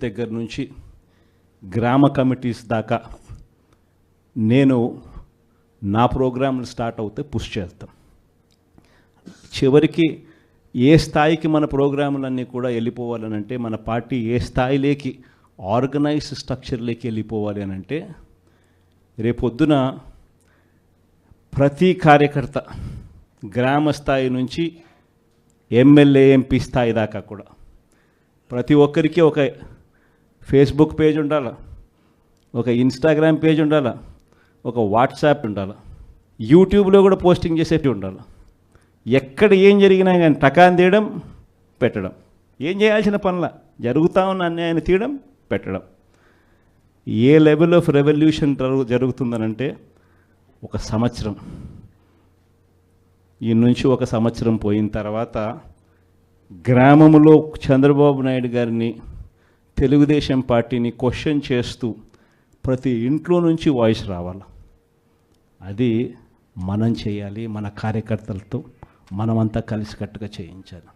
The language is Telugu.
దగ్గర నుంచి గ్రామ కమిటీస్ దాకా నేను నా ప్రోగ్రాంలు స్టార్ట్ అవుతే పుష్ చేస్తాం. చివరికి ఏ స్థాయికి మన ప్రోగ్రాములన్నీ కూడా వెళ్ళిపోవాలని అంటే మన పార్టీ ఏ స్థాయిలోకి ఆర్గనైజ్ స్ట్రక్చర్లోకి వెళ్ళిపోవాలి అని అంటే రేపొద్దున ప్రతి కార్యకర్త గ్రామ స్థాయి నుంచి ఎమ్మెల్యే ఎంపీ స్థాయి దాకా కూడా ప్రతి ఒక్కరికి ఒక ఫేస్బుక్ పేజ్ ఉండాల? ఒక ఇన్స్టాగ్రామ్ పేజ్ ఉండాల? ఒక వాట్సాప్ ఉండాల? యూట్యూబ్లో కూడా పోస్టింగ్ చేసేటివి ఉండాలి? ఎక్కడ ఏం జరిగినా కానీ టకాన్ తీయడం పెట్టడం. ఏం చేయాల్సిన పనుల? జరుగుతా ఉన్న అన్యాయాన్ని తీయడం పెట్టడం. ఏ లెవెల్ ఆఫ్ రెవల్యూషన్ జరుగుతుందనంటే ఒక సంవత్సరం. ఈ నుంచి ఒక సంవత్సరం పోయిన తర్వాత గ్రామంలో చంద్రబాబు నాయుడు గారిని తెలుగుదేశం పార్టీని క్వశ్చన్ చేస్తూ ప్రతి ఇంట్లో నుంచి వాయిస్ రావాలి. అది మనం చేయాలి మన కార్యకర్తలతో మనమంతా కలిసికట్టుగా చేయించాలి.